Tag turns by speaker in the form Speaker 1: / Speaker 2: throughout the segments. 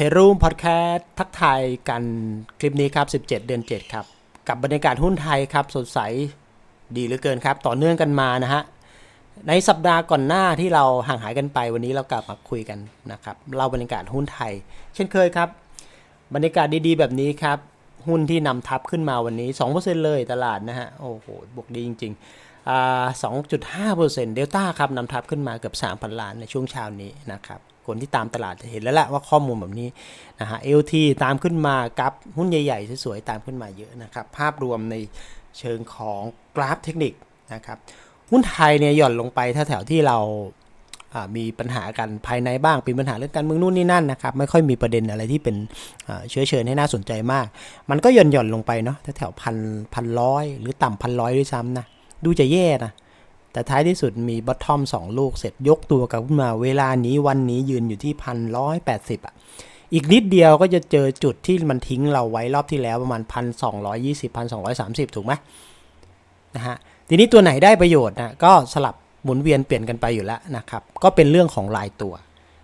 Speaker 1: เทรูมพอดแคสต์ทักทายกันคลิปนี้ครับ 17 เดือน 7 ครับ กับบรรยากาศหุ้นไทยครับ สดใสดีเหลือเกินครับ ต่อเนื่องกันมานะฮะ ในสัปดาห์ก่อนหน้าที่เราห่างหายกันไปวันนี้เรากลับมาคุยกันนะครับเล่าบรรยากาศหุ้นไทย เช่นเคยครับ บรรยากาศดีๆ แบบนี้ครับ หุ้นที่นำทับขึ้นมาวันนี้ 2%เลยตลาดนะฮะ โอ้โห บวกดีจริงๆอ่า2.5%เดลต้าครับนำทับขึ้นมาเกือบ3,000ล้านในช่วงเช้านี้นะครับ คนที่ตามตลาดจะเห็นแล้วแหละว่าข้อมูลแบบนี้นะฮะ LT ตามขึ้นมากับหุ้นใหญ่ๆ สวยๆ ตามขึ้นมาเยอะนะครับ ภาพรวมในเชิงของกราฟเทคนิคนะครับหุ้นไทยเนี่ยหย่อนลงไปถ้าแถวที่เราอ่ามีปัญหากันภายในบ้างเป็นปัญหาเรื่องการเมืองนู่นนี่นั่นนะครับไม่ค่อยมีประเด็นอะไรที่เป็นเชื้อเชิญให้น่าสนใจมาก มันก็หย่อนหย่อนลงไปเนาะแถวพันพันร้อยหรือต่ำพันร้อยด้วยซ้ำนะดูจะแย่นะ แต่ท้ายที่สุดมีบอททอมสองลูกเสร็จยกตัวกลับขึ้นมาเวลานี้วันนี้ยืนอยู่ที่พันร้อยแปดสิบอะอีกนิดเดียวก็จะเจอจุดที่มันทิ้งเราไว้รอบที่แล้วประมาณพันสองร้อยยี่สิบพันสองร้อยสามสิบถูกไหมนะฮะทีนี้ตัวไหนได้ประโยชน์นะก็สลับหมุนเวียนเปลี่ยนกันไปอยู่แล้วนะครับ ก็เป็นเรื่องของรายตัว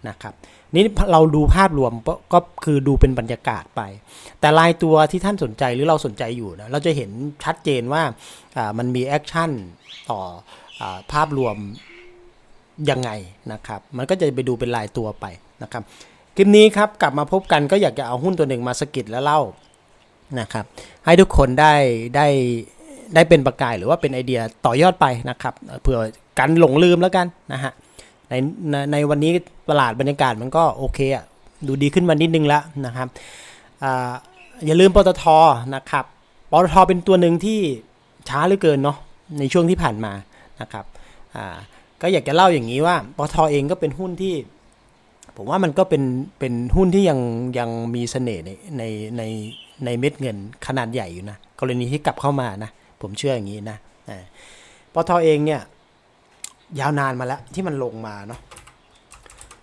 Speaker 1: นะครับ นี่เราดูภาพรวมก็คือดูเป็นบรรยากาศไป แต่รายตัวที่ท่านสนใจหรือเราสนใจอยู่นะเราจะเห็นชัดเจนว่ามันมีแอคชั่นต่ออภาพรวมยังไงนะครับ มันก็จะไปดูเป็นรายตัวไปนะครับ คลิปนี้ครับกลับมาพบกันก็อยากจะเอาหุ้นตัวหนึ่งมาสกิดแล้วเล่านะครับ ให้ทุกคนได้ได้ได้เป็นประกายหรือว่าเป็นไอเดียต่อยอดไปนะครับเผื่อกันหลงลืมแล้วกันนะฮะ ในในในวันนี้ตลาดบรรยากาศมันก็โอเคอะดูดีขึ้นมานิดนึงแล้วนะครับออย่าลืมปตทนะครับปตทเป็นตัวหนึ่งที่ช้าเหลือเกินเนาะในช่วงที่ผ่านมานะครับก็อยากจะเล่าอย่างนี้ว่าปตทเองก็เป็นหุ้นที่ผมว่ามันก็เป็นเป็นหุ้นที่ยังยังมีเสน่ห์ในในในในเม็ดเงินขนาดใหญ่อยู่นะกรณีที่กลับเข้ามานะผมเชื่ออย่างนี้นะปตทเองเนี่ย ยาวนานมาแล้วที่มันลงมาเนาะ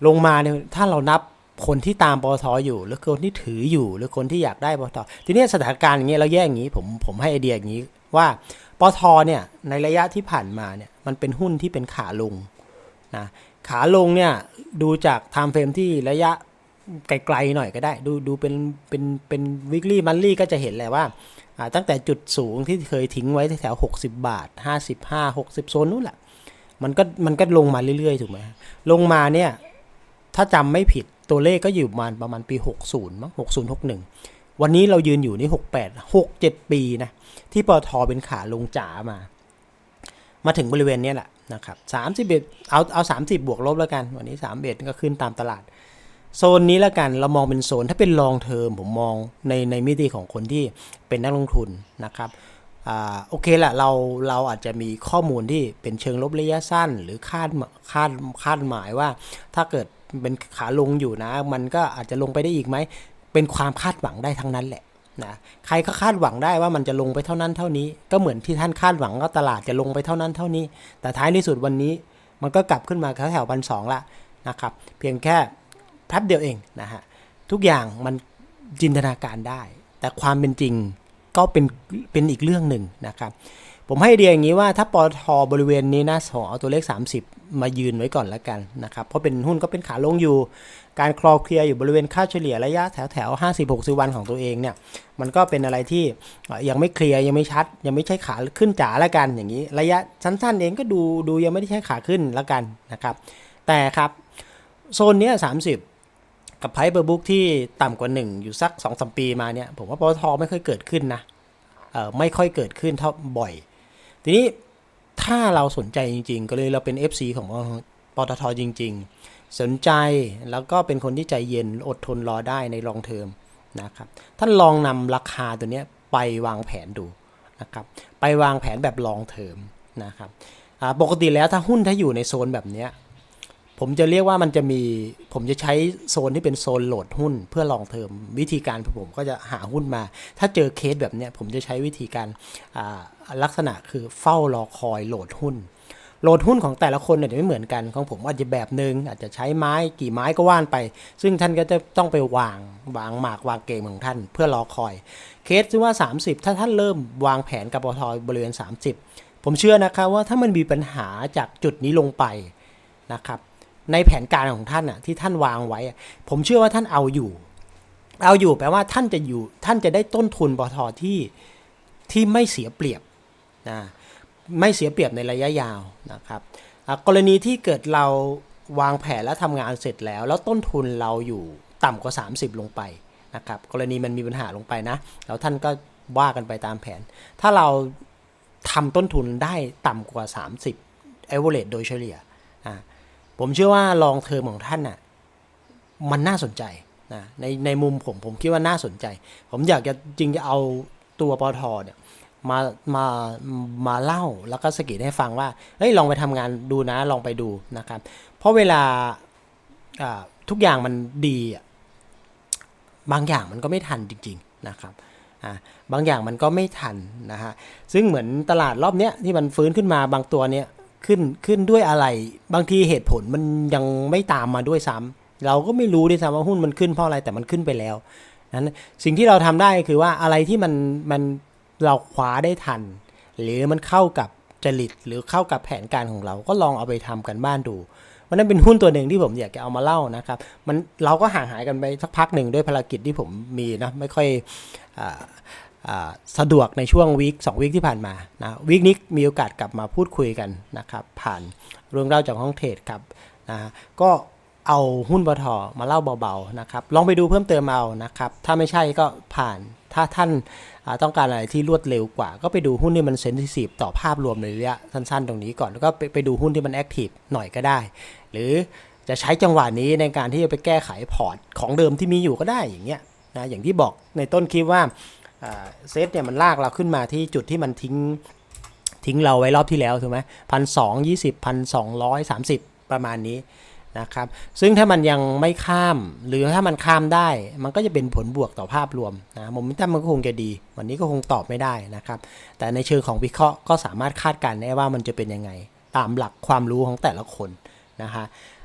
Speaker 1: ลงมาเนี่ยถ้าเรานับคนที่ตามปตทอยู่ หรือคนที่ถืออยู่ หรือคนที่อยากได้ปตททีนี้สถานการณ์อย่างเงี้ยเราแยกอย่างนี้ผมผมให้ไอเดียอย่างนี้ว่าปตทเนี่ยในระยะที่ผ่านมาเนี่ยมันเป็นหุ้นที่เป็นขาลงนะขาลงเนี่ยดูจากไทม์เฟรมที่ระยะไกลๆหน่อยก็ได้ ดูดูเป็นเป็นเป็นวิกฤ l มันลี่ก็จะเห็นแหละว่าตั้งแต่จุดสูงที่เคยทิ้งไว้แถว 60 บาท 55 60 โซนนู้นแหละ มันก็มันก็ลงมาเรื่อยๆ ถูกไหมลงมาเนี่ย ถ้าจำไม่ผิดตัวเลขก็อยู่ประมาณประมาณปี 60มั้ง60 61 วันนี้เรายืนอยู่นี่ 68 6 7 ปีนะ ที่ปตทเป็นขาลงจ๋ามา มาถึงบริเวณนี้แหละนะครับ31เอาเอา 30 บวกลบแล้วกัน วันนี้31ก็ขึ้นตามตลาด โซนนี้แล้วกันเรามองเป็นโซนถ้าเป็นลองเทอมผมมองในในมิติของคนที่เป็นนักลงทุนนะครับ โอเคแหละเราเราอาจจะมีข้อมูลที่เป็นเชิงลบระยะสั้น หรือคาดคาดคาดหมายว่า ถ้าเกิดเป็นขาลงอยู่นะ มันก็อาจจะลงไปได้อีกไหม เป็นความคาดหวังได้ทั้งนั้นแหละนะใครก็คาดหวังได้ว่ามันจะลงไปเท่านั้นเท่านี้ ก็เหมือนที่ท่านคาดหวังว่าตลาดจะลงไปเท่านั้นเท่านี้ แต่ท้ายที่สุดวันนี้มันก็กลับขึ้นมาแถวพันสองละนะครับเพียงแค่แป๊บเดียวเองนะฮะทุกอย่างมันจินตนาการได้ แต่ความเป็นจริง ก็เป็นเป็นอีกเรื่องหนึ่งนะครับ ผมให้เดียอย่างนี้ว่าถ้าปตทบริเวณนี้นะขอเอาตัวเลข 30 มายืนไว้ก่อนแล้วกันนะครับ เพราะเป็นหุ้นก็เป็นขาลงอยู่ การคลอเคลียร์อยู่บริเวณค่าเฉลี่ยระยะแถวแถว50 60วันของตัวเองเนี่ยมันก็เป็นอะไรที่ยังไม่เคลียร์ยังไม่ชัด ยังไม่ใช่ขาขึ้นจ๋าแล้วกันอย่างนี้ ระยะสั้นๆเองก็ดูดูยังไม่ได้ใช่ขาขึ้นแล้วกันนะครับ แต่ครับโซนเนี้ย30 กับไพ่เบอร์บุ๊กที่ต่ำกว่า 1 อยู่สัก2อสปีมาเนี่ย ผมว่าปตทไม่ค่อยเกิดขึ้นนะเออไม่ค่อยเกิดขึ้นเท่าบ่อย ทีนี้ถ้าเราสนใจจริง ๆ ก็เลยเราเป็น FC ของปตทจริง ๆ สนใจแล้วก็เป็นคนที่ใจเย็นอดทนรอได้ในลองเทอมนะครับท่านลองนำราคาตัวเนี้ยไปวางแผนดูนะครับไปวางแผนแบบลองเทอมนะครับปกติแล้วถ้าหุ้นถ้าอยู่ในโซนแบบเนี้ย ผมจะเรียกว่ามันจะมี ผมจะใช้โซนที่เป็นโซนโหลดหุ้นเพื่อลองเทอมวิธีการผมก็จะหาหุ้นมา ถ้าเจอเคสแบบเนี้ยผมจะใช้วิธีการลักษณะคือเฝ้ารอคอยโหลดหุ้น โหลดหุ้นของแต่ละคนเนี่ยจะไม่เหมือนกันของผมอาจจะแบบหนึ่งอาจจะใช้ไม้กี่ไม้ก็ว่านไป ซึ่งท่านก็จะต้องไปวางวางหมากวางเกมของท่าน เพื่อรอคอยเคสที่ว่า 30 ถ้าท่านเริ่มวางแผนกับปตทบริเวณ 30 ผมเชื่อนะครับว่าถ้ามันมีปัญหาจากจุดนี้ลงไปนะครับ ในแผนการของท่านอะที่ท่านวางไว้ ผมเชื่อว่าท่านเอาอยู่ เอาอยู่แปลว่าท่านจะอยู่ ท่านจะได้ต้นทุนปทที่ที่ไม่เสียเปรียบนะไม่เสียเปรียบในระยะยาวนะครับกรณีที่เกิดเราวางแผนและทำงานเสร็จแล้ว แล้วต้นทุนเราอยู่ต่ำกว่า 30 ลงไปนะครับกรณีมันมีปัญหาลงไปนะแล้วท่านก็ว่ากันไปตามแผน ถ้าเราทำต้นทุนได้ต่ำกว่า 30 average โดยเฉลี่ยอะ ผมเชื่อว่าลองเทอมของท่านน่ะมันน่าสนใจนะในในมุมผมผมคิดว่าน่าสนใจ ผมอยากจะจริงจะเอาตัวปอทอเนี่ยมามามาเล่าแล้วก็สกิดให้ฟังว่าเฮ้ยลองไปทำงานดูนะลองไปดูนะครับ เพราะเวลาทุกอย่างมันดีบางอย่างมันก็ไม่ทันจริง ๆนะครับอ่าบางอย่างมันก็ไม่ทันนะฮะซึ่งเหมือนตลาดรอบเนี้ยที่มันฟื้นขึ้นมาบางตัวเนี้ย ขึ้นขึ้นด้วยอะไร บางทีเหตุผลมันยังไม่ตามมาด้วยซ้ำเราก็ไม่รู้ด้วยซ้ำว่าหุ้นมันขึ้นเพราะอะไรแต่มันขึ้นไปแล้วนั้นสิ่งที่เราทำได้คือว่าอะไรที่มันมันเราคว้าได้ทัน หรือมันเข้ากับจริตหรือเข้ากับแผนการของเราก็ลองเอาไปทำกันบ้านดูมันนั้นเป็นหุ้นตัวหนึ่งที่ผมอยากจะเอามาเล่านะครับ มันเราก็ห่างหายกันไปสักพักหนึ่งด้วยภารกิจที่ผมมีนะไม่ค่อยอ สะดวกในช่วงวีคสองวีคที่ผ่านมานะวีคนี้มีโอกาสกลับมาพูดคุยกันนะครับผ่านเรื่องเล่าจากห้องเทรดครับนะก็เอาหุ้นปทมาเล่าเบาๆนะครับลองไปดูเพิ่มเติมเอานะครับถ้าไม่ใช่ก็ผ่านถ้าท่านาต้องการอะไรที่รวดเร็วกว่า ก็ไปดูหุ้นที่มันเซนซิทีฟต่อภาพรวมในระยะสั้นๆ ตรงนี้ก่อน แล้วก็ไปไปดูหุ้นที่มันแอคทีฟหน่อยก็ได้ หรือจะใช้จังหวะนี้ในการที่จะไปแก้ไขพอร์ตของเดิมที่มีอยู่ก็ได้อย่างเงี้ยนะอย่างที่บอกในต้นคลิปว่า เซตเนี่ยมันลากเราขึ้นมาที่จุดที่มันทิ้งทิ้งเราไว้รอบที่แล้วถูกไหมพันสองยี่สิบพันสองร้อยสามสิบประมาณนี้นะครับ ซึ่งถ้ามันยังไม่ข้าม หรือถ้ามันข้ามได้ มันก็จะเป็นผลบวกต่อภาพรวมนะโมเมนตัมมันก็คงจะดี วันนี้ก็คงตอบไม่ได้นะครับ แต่ในเชิงของวิเคราะห์ก็สามารถคาดการณ์ได้ว่ามันจะเป็นยังไง ตามหลักความรู้ของแต่ละคนนะฮะ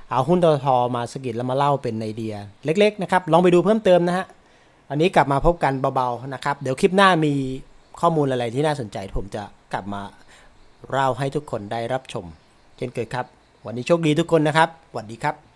Speaker 1: เอาหุ้นตทมาสกิดแล้วมาเล่าเป็นไอเดีย เล็กๆนะครับ ลองไปดูเพิ่มเติมนะฮะ อันนี้กลับมาพบกันเบาๆนะครับ เดี๋ยวคลิปหน้ามีข้อมูลอะไรที่น่าสนใจ ผมจะกลับมาเล่าให้ทุกคนได้รับชม เช่นเคยครับ วันนี้โชคดีทุกคนนะครับสวัสดีครับ